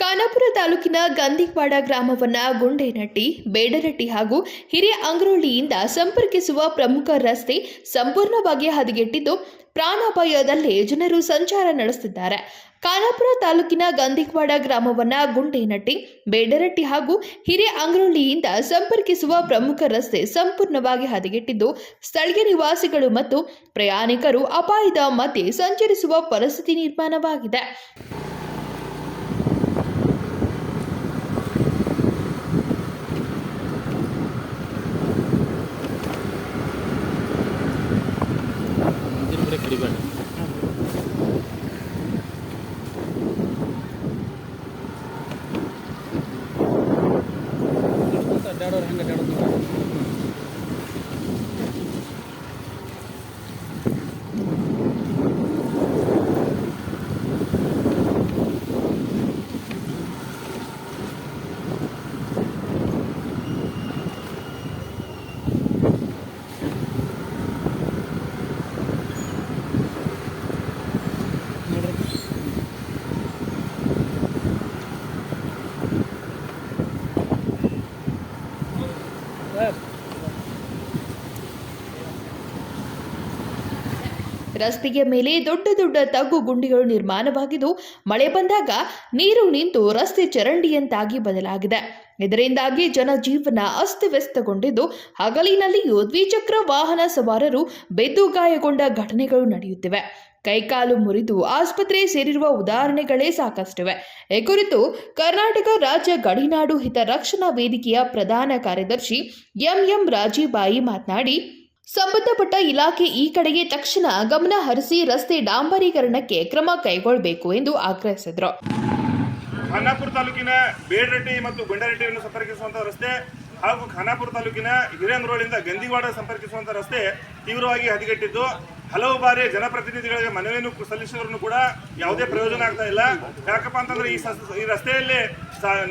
ಖಾನಾಪುರ ತಾಲೂಕಿನ ಗಂದಿವಾಡ ಗ್ರಾಮವನ್ನ ಗುಂಡೇನಟ್ಟಿ, ಬೇಡರಟ್ಟಿ ಹಾಗೂ ಹಿರಿಯ ಅಂಗ್ರೋಳಿಯಿಂದ ಸಂಪರ್ಕಿಸುವ ಪ್ರಮುಖ ರಸ್ತೆ ಸಂಪೂರ್ಣವಾಗಿ ಹದಗೆಟ್ಟಿದ್ದು ಪ್ರಾಣಾಪಾಯದಲ್ಲೇ ಜನರು ಸಂಚಾರ ನಡೆಸುತ್ತಿದ್ದಾರೆ. ಖಾನಾಪುರ ತಾಲೂಕಿನ ಗಂದಿವಾಡ ಗ್ರಾಮವನ್ನ ಗುಂಡೇನಟ್ಟಿ, ಬೇಡರಟ್ಟಿ ಹಾಗೂ ಹಿರಿಯ ಅಂಗ್ರೋಳಿಯಿಂದ ಸಂಪರ್ಕಿಸುವ ಪ್ರಮುಖ ರಸ್ತೆ ಸಂಪೂರ್ಣವಾಗಿ ಹದಗೆಟ್ಟಿದ್ದು ಸ್ಥಳೀಯ ನಿವಾಸಿಗಳು ಮತ್ತು ಪ್ರಯಾಣಿಕರು ಅಪಾಯದ ಮಧ್ಯೆ ಸಂಚರಿಸುವ ಪರಿಸ್ಥಿತಿ ನಿರ್ಮಾಣವಾಗಿದೆ. കെട്ടിടം ಹೆಂಗೆ ರಸ್ತೆಯ ಮೇಲೆ ದೊಡ್ಡ ದೊಡ್ಡ ತಗ್ಗು ಗುಂಡಿಗಳು ನಿರ್ಮಾಣವಾಗಿದ್ದು, ಮಳೆ ಬಂದಾಗ ನೀರು ನಿಂತು ರಸ್ತೆ ಚರಂಡಿಯಂತಾಗಿ ಬದಲಾಗಿದೆ. ಇದರಿಂದಾಗಿ ಜನಜೀವನ ಅಸ್ತವ್ಯಸ್ತಗೊಂಡಿದ್ದು, ಹಗಲಿನಲ್ಲಿಯೂ ದ್ವಿಚಕ್ರ ವಾಹನ ಸವಾರರು ಬೆದ್ದು ಗಾಯಗೊಂಡ ಘಟನೆಗಳು ನಡೆಯುತ್ತಿವೆ. ಕೈಕಾಲು ಮುರಿದು ಆಸ್ಪತ್ರೆ ಸೇರಿರುವ ಉದಾಹರಣೆಗಳೇ ಸಾಕಷ್ಟಿವೆ. ಈ ಕುರಿತು ಕರ್ನಾಟಕ ರಾಜ್ಯ ಗಡಿನಾಡು ಹಿತರಕ್ಷಣಾ ವೇದಿಕೆಯ ಪ್ರಧಾನ ಕಾರ್ಯದರ್ಶಿ ಎಂಎಂ ರಾಜೀಬಾಯಿ ಮಾತನಾಡಿ ಸಂಬಂಧಪಟ್ಟ ಇಲಾಖೆ ಈ ಕಡೆಗೆ ತಕ್ಷಣ ಗಮನ ಹರಿಸಿ ರಸ್ತೆ ಡಾಂಬರೀಕರಣಕ್ಕೆ ಕ್ರಮ ಕೈಗೊಳ್ಳಬೇಕು ಎಂದು ಆಗ್ರಹಿಸಿದರು. ಖಾನಾಪುರ ತಾಲೂಕಿನ ಬೇಡರಟ್ಟಿ ಮತ್ತು ಗುಂಡರಟ್ಟಿಯನ್ನು ಸಂಪರ್ಕಿಸುವಂತಹ ರಸ್ತೆ ಹಾಗೂ ಖಾನಾಪುರ ತಾಲೂಕಿನ ಹಿರೇಂದ್ರೋಳಿಂದ ಗಂದಿವಾಡ ಸಂಪರ್ಕಿಸುವಂತಹ ರಸ್ತೆ ತೀವ್ರವಾಗಿ ಹದಗೆಟ್ಟಿದ್ದು. ಹಲವು ಬಾರಿ ಜನಪ್ರತಿನಿಧಿಗಳಿಗೆ ಮನವಿಯನ್ನು ಸಲ್ಲಿಸಿದ್ರು ಕೂಡ ಯಾವುದೇ ಪ್ರಯೋಜನ ಆಗ್ತಾ ಇಲ್ಲ. ಯಾಕಪ್ಪ ಅಂತಂದ್ರೆ ಈ ಈ ರಸ್ತೆಯಲ್ಲಿ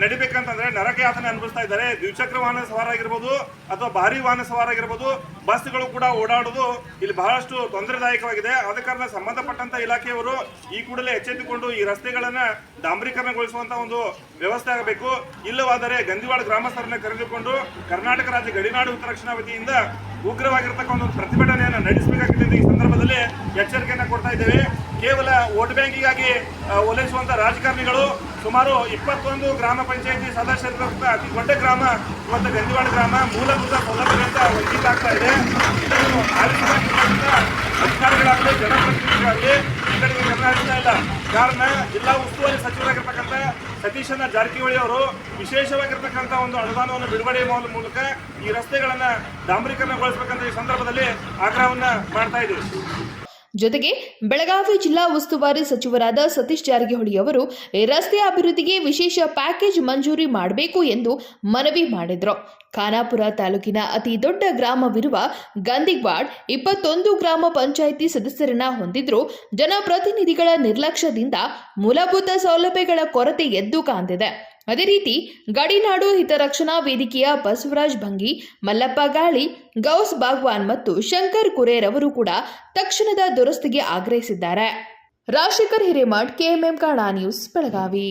ನಡಿಬೇಕಂತಂದ್ರೆ ನರಕ ಯಾತನೆ ಅನುಭವಿಸ್ತಾ ಇದ್ದಾರೆ. ದ್ವಿಚಕ್ರ ವಾಹನ ಸವಾರ ಆಗಿರ್ಬೋದು ಅಥವಾ ಭಾರಿ ವಾಹನ ಸವಾರ ಆಗಿರ್ಬೋದು ಬಸ್ಗಳು ಕೂಡ ಓಡಾಡೋದು ಇಲ್ಲಿ ಬಹಳಷ್ಟು ತೊಂದರೆದಾಯಕವಾಗಿದೆ. ಆದ ಕಾರಣ ಸಂಬಂಧಪಟ್ಟಂತ ಇಲಾಖೆಯವರು ಈ ಕೂಡಲೇ ಎಚ್ಚೆತ್ತುಕೊಂಡು ಈ ರಸ್ತೆಗಳನ್ನ ಡಾಂಬರೀಕರಣಗೊಳಿಸುವಂತ ಒಂದು ವ್ಯವಸ್ಥೆ ಆಗಬೇಕು. ಇಲ್ಲವಾದರೆ ಗಂದಿವಾಡ ಗ್ರಾಮಸ್ಥರನ್ನ ಕರೆದುಕೊಂಡು ಕರ್ನಾಟಕ ರಾಜ್ಯ ಗಡಿನಾಡು ಹಿತರಕ್ಷಣಾ ವತಿಯಿಂದ ಉಗ್ರವಾಗಿರ್ತಕ್ಕಂಥ ಒಂದು ಪ್ರತಿಭಟನೆಯನ್ನು ನಡೆಸಬೇಕಾಗಿದೆ ಈ ಸಂದರ್ಭದಲ್ಲಿ ಎಚ್ಚರಿಕೆಯನ್ನು ಕೊಡ್ತಾ ಇದ್ದೇವೆ. ಕೇವಲ ವೋಟ್ ಬ್ಯಾಂಕಿಗಾಗಿ ಒಲೈಸುವಂಥ ರಾಜಕಾರಣಿಗಳು ಸುಮಾರು ಇಪ್ಪತ್ತೊಂದು ಗ್ರಾಮ ಪಂಚಾಯತಿ ಸದಸ್ಯರು ಅತಿ ದೊಡ್ಡ ಗ್ರಾಮ ಇವತ್ತು ಗಂಜಿವಾಡ ಗ್ರಾಮ ಮೂಲಭೂತ ಸೌಲಭ್ಯದಿಂದ ವಂಚಿತ ಆಗ್ತಾ ಇದೆ. ಅಧಿಕಾರಿಗಳಾಗಲಿ ಜನಪ್ರತಿನಿಧಿಗಳಾಗಲಿ ಈ ಕಡೆಗೆ ಇಲ್ಲ. ಕಾರಣ ಜಿಲ್ಲಾ ಉಸ್ತುವಾರಿ ಸಚಿವರಾಗಿರ್ತಕ್ಕಂಥ ಸತೀಶನ ಜಾರಕಿಹೊಳಿ ಅವರು ವಿಶೇಷವಾಗಿರ್ತಕ್ಕಂಥ ಒಂದು ಅನುದಾನವನ್ನು ಬಿಡುಗಡೆ ಮಾಡುವ ಮೂಲಕ ಈ ರಸ್ತೆಗಳನ್ನು ಡಾಂಬರೀಕರಣಗೊಳಿಸಬೇಕಂತ ಈ ಸಂದರ್ಭದಲ್ಲಿ ಆಗ್ರಹವನ್ನ ಮಾಡ್ತಾ ಇದ್ದೀವಿ. ಜೊತೆಗೆ ಬೆಳಗಾವಿ ಜಿಲ್ಲಾ ಉಸ್ತುವಾರಿ ಸಚಿವರಾದ ಸತೀಶ್ ಜಾರಕಿಹೊಳಿ ಅವರು ರಸ್ತೆ ಅಭಿವೃದ್ಧಿಗೆ ವಿಶೇಷ ಪ್ಯಾಕೇಜ್ ಮಂಜೂರಿ ಮಾಡಬೇಕು ಎಂದು ಮನವಿ ಮಾಡಿದರು. ಖಾನಾಪುರ ತಾಲೂಕಿನ ಅತಿ ದೊಡ್ಡ ಗ್ರಾಮವಿರುವ ಗಂದಿಗ್ವಾಡ್ ಇಪ್ಪತ್ತೊಂದು ಗ್ರಾಮ ಪಂಚಾಯಿತಿ ಸದಸ್ಯರನ್ನ ಹೊಂದಿದ್ರೂ. ಜನಪ್ರತಿನಿಧಿಗಳ ನಿರ್ಲಕ್ಷ್ಯದಿಂದ ಮೂಲಭೂತ ಸೌಲಭ್ಯಗಳ ಕೊರತೆ ಎದ್ದು ಕಾಣ್ತಿದೆ. ಅದೇ ರೀತಿ ಗಡಿನಾಡು ಹಿತರಕ್ಷಣಾ ವೇದಿಕೆಯ ಬಸವರಾಜ್ ಭಂಗಿ, ಮಲ್ಲಪ್ಪ ಗಾಳಿ, ಗೌಸ್ ಬಾಗ್ವಾನ್ ಮತ್ತು ಶಂಕರ್ ಕುರೇರ್ ಅವರು ಕೂಡ ತಕ್ಷಣದ ದುರಸ್ತಿಗೆ ಆಗ್ರಹಿಸಿದ್ದಾರೆ. Rajashekhar Hiremath, KMM Kannada news, Belagavi.